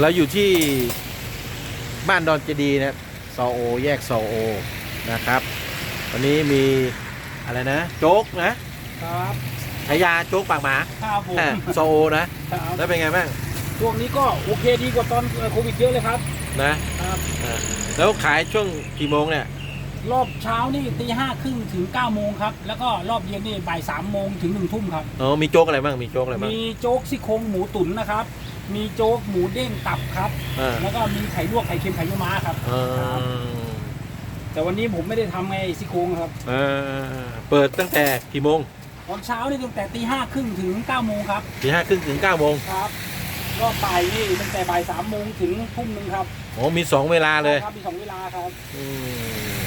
เราอยู่ที่บ้านดอนเจดีย์นะครับซอโอ แยกซอโอ นะครับ วันนี้มีอะไรนะ โจ๊กนะครับฉายาโจ๊กปากหมาครับผมอะซอโอนะ ครับแล้วเป็นไงบ้างช่วงนี้ก็โอเคดีกว่าตอนเอ่อโควิดเยอะเลยครับ นะ ครับอะแล้วขายช่วงกี่โมงเนี่ย รอบเช้านี่ตีห้าครึ่งถึง9ก้าโมงครับ แล้วก็รอบเย็นนี่บ่ายสามโมงถึงหนึ่งทุ่มครับ อ๋อ มีโจ๊กอะไรบ้าง มีโจ๊กอะไรบ้าง มีโจ๊กซี่โครงหมูตุ๋นนะครับ มีโจ๊กหมูเด้งตับครับอ่าแล้วก็มีไข่ลวกไข่เค็มไข่ยูม้าครับอ่าแต่วันนี้ผมไม่ได้ทำไงซี่โครงครับอ่าเปิดตั้งแต่กี่โมงตอนเช้านี่ตั้งแต่ตีห้าครึ่งถึง9ก้าโมงครับ ตีห้าครึ่งถึงเก้าโมงครับรอบบ่ายนี่ตั้งแต่บ่ายสามโมงถึงทุ่มหนึ่งครับโอ้มีสองเวลาเลย ครับมีสองเวลาครับ อืม